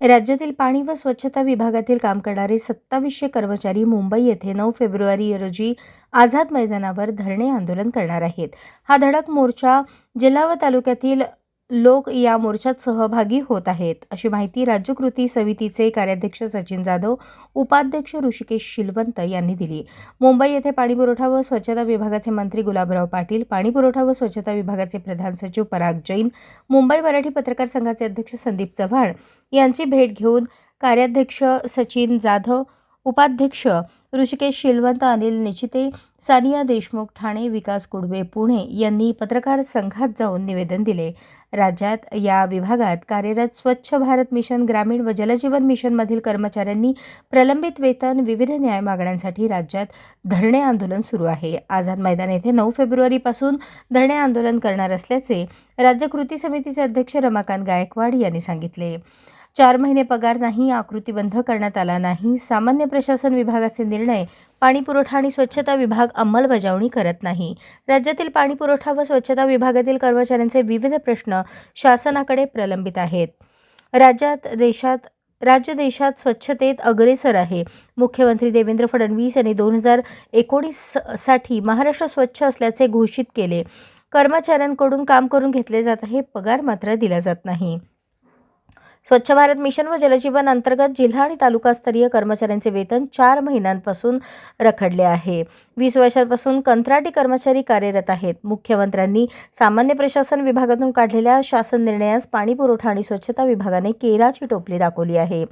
राज्यातील पाणी व स्वच्छता विभागातील काम करणारे सत्तावीसशे कर्मचारी मुंबई येथे नऊ फेब्रुवारी रोजी आझाद मैदानावर धरणे आंदोलन करणार आहेत. हा धडक मोर्चा जिल्हा व तालुक्यातील लोक या मोर्चात सहभागी होत आहेत. अशी माहिती राज्य कृती समितीचे कार्याध्यक्ष सचिन जाधव उपाध्यक्ष ऋषिकेश शिलवंत यांनी दिली. मुंबई येथे पाणीपुरवठा व स्वच्छता विभागाचे मंत्री गुलाबराव पाटील पाणीपुरवठा व स्वच्छता विभागाचे प्रधान सचिव पराग जैन मुंबई मराठी पत्रकार संघाचे अध्यक्ष संदीप चव्हाण यांची भेट घेऊन कार्याध्यक्ष सचिन जाधव उपाध्यक्ष ऋषिकेश शिलवंत अनिल निचिते सानिया देशमुख ठाणे विकास कुडवे पुणे यांनी पत्रकार संघात जाऊन निवेदन दिले. राज्यात या विभागात कार्यरत स्वच्छ भारत मिशन ग्रामीण व जलजीवन मिशनमधील कर्मचाऱ्यांनी प्रलंबित वेतन विविध न्याय मागण्यांसाठी राज्यात धरणे आंदोलन सुरू आहे. आझाद मैदान येथे नऊ फेब्रुवारीपासून धरणे आंदोलन करणार असल्याचे राज्य कृती समितीचे अध्यक्ष रमाकांत गायकवाड यांनी सांगितले. चार महिने पगार नाही आकृती बंद करण्यात आला नाही. सामान्य प्रशासन विभागाचे निर्णय पाणीपुरवठा आणि स्वच्छता विभाग अंमलबजावणी करत नाही. राज्यातील पाणीपुरवठा व स्वच्छता विभागातील कर्मचाऱ्यांचे विविध प्रश्न शासनाकडे प्रलंबित आहेत. राज्यात देशात राज्य देशात स्वच्छतेत अग्रेसर आहे. मुख्यमंत्री देवेंद्र फडणवीस यांनी दोन हजार एकोणीससाठी महाराष्ट्र स्वच्छ असल्याचे घोषित केले. कर्मचाऱ्यांकडून काम करून घेतले जात आहे पगार मात्र दिला जात नाही. स्वच्छ भारत मिशन व जलजीवन अंतर्गत जिल्हा आणि तालुकास्तरीय कर्मचाऱ्यांचे वेतन चार महिन्यांपासून रखडले आहे. वीस वर्षांपासून कंत्राटी कर्मचारी कार्यरत आहेत. मुख्यमंत्र्यांनी सामान्य प्रशासन विभागातून काढलेल्या शासन निर्णयास पाणी पुरवठा आणि स्वच्छता विभागाने केराची टोपली दाखवली आहे.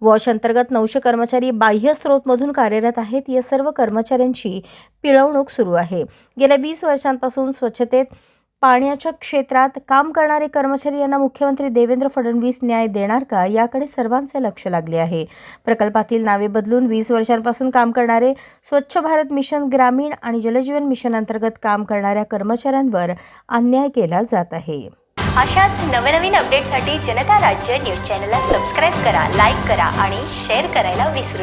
वॉश अंतर्गत नऊशे कर्मचारी बाह्य स्रोतमधून कार्यरत आहेत. या सर्व कर्मचाऱ्यांची पिळवणूक सुरू आहे. गेल्या वीस वर्षांपासून स्वच्छतेत पाण्याच्या क्षेत्रात काम करणारे कर्मचारी यांना मुख्यमंत्री देवेंद्र फडणवीस न्याय देणार का? याकडे सर्वांचे लक्ष लागले आहे. प्रकल्पातील नावे बदलून वीस वर्षांपासून काम करणारे स्वच्छ भारत मिशन ग्रामीण आणि जलजीवन मिशन अंतर्गत काम करणाऱ्या कर्मचाऱ्यांवर अन्याय केला जात आहे. अशाच नवनवीन अपडेटसाठी जनता राज्य न्यूज चॅनलला सबस्क्राईब करा लाईक करा आणि शेअर करायला विसरू नका.